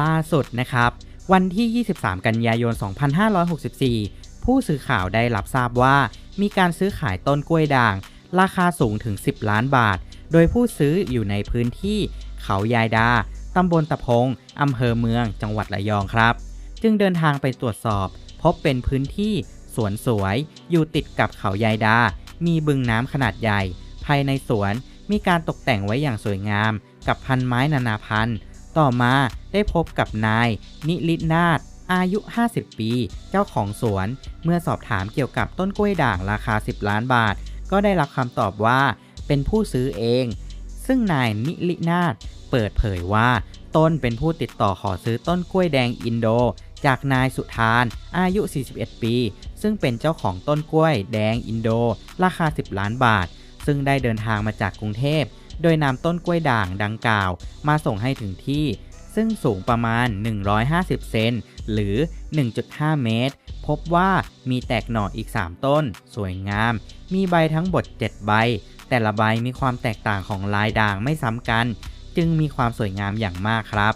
ล่าสุดนะครับ วันที่ 23 กันยายน 2564 ผู้สื่อข่าวได้รับทราบว่า มีการซื้อขายต้นกล้วยด่าง ราคาสูงถึง 10 ล้านบาท โดยผู้ซื้ออยู่ในพื้นที่เขายายดา ตำบลตะพง อำเภอเมือง จังหวัดระยองครับ จึงเดินทางไปตรวจสอบ พบเป็นพื้นที่สวนสวย อยู่ติดกับเขายายดา มีบึงน้ำขนาดใหญ่ ภายในสวนมีการตกแต่งไว้อย่างสวยงาม กับพันไม้นานาพันธุ์ ต่อมา ได้พบกับนาย นิลินาถอายุ 50 ปี เจ้าของสวน เมื่อสอบถามเกี่ยวกับต้นกล้วยด่างราคา 10 ล้านบาท ก็ได้รับคำตอบว่าเป็นผู้ซื้อเอง ซึ่งนายนิลินาถเปิดเผยว่าต้นเป็นผู้ติดต่อขอซื้อต้นกล้วยแดงอินโด จากนายสุธานอายุ 41 ปี ซึ่งเป็นเจ้าของต้นกล้วยแดงอินโด ราคา 10 ล้านบาท ซึ่งได้เดินทางมาจากกรุงเทพ โดยนำต้นกล้วยด่างดังกล่าว มาส่งให้ถึงที่ ซึ่งสูงประมาณ 150 เซนหรือ 1.5 เมตร พบว่ามีแตกหน่ออีก 3 ต้น สวยงาม มีใบทั้งหมด7ใบ แต่ละใบมีความแตกต่างของลายด่างไม่ซ้ำกัน จึงมีความสวยงามอย่างมากครับ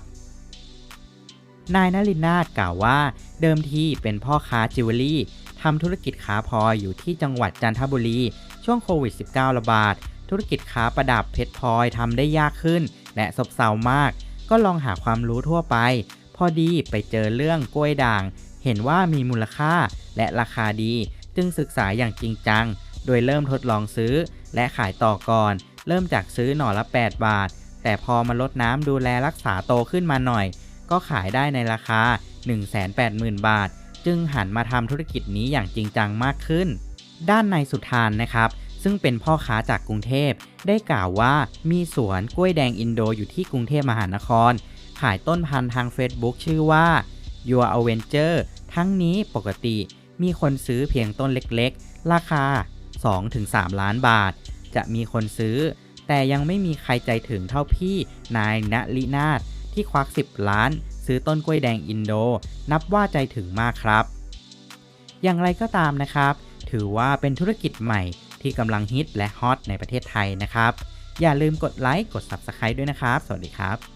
นายนลินนาถกล่าวว่า เดิมทีเป็นพ่อค้าจิวเวลรี่ทำธุรกิจค้าพลอยอยู่ที่จังหวัดจันทบุรี ช่วงโควิด -19 ระบาด ธุรกิจค้าประดับเพชรพลอยทำได้ยากขึ้น และซบเซามาก ก็ลองหาความรู้ทั่วไป พอดีไปเจอเรื่องกล้วยด่าง เห็นว่ามีมูลค่าและราคาดี จึงศึกษาอย่างจริงจัง โดยเริ่มทดลองซื้อ และขายต่อก่อน เริ่มจากซื้อหน่อละ 8 บาท แต่พอมาลดน้ำดูแลรักษาโตขึ้นมาหน่อย ก็ขายได้ในราคา 180,000 บาท จึงหันมาทำธุรกิจนี้อย่างจริงจังมากขึ้น ด้านในสุธานนะครับ ซึ่งเป็นพ่อค้าจากกรุงเทพ ได้กล่าวว่ามีสวนกล้วยแดงอินโดอยู่ที่กรุงเทพมหานคร ขายต้นพันธุ์ทาง Facebook ชื่อว่า Your Avenger ทั้งนี้ปกติมีคนซื้อเพียงต้นเล็กๆ ราคา 2-3 ล้านบาท จะมีคนซื้อ แต่ยังไม่มีใครใจถึงเท่าพี่นายณลินาถที่ควัก 10 ล้าน ซื้อต้นกล้วยแดงอินโด นับว่าใจถึงมากครับ อย่างไรก็ตามนะครับ ถือว่าเป็นธุรกิจใหม่ ที่กำลังฮิตและฮอตในประเทศไทยนะครับ อย่าลืมกดไลค์กด Subscribe ด้วยนะครับ สวัสดีครับ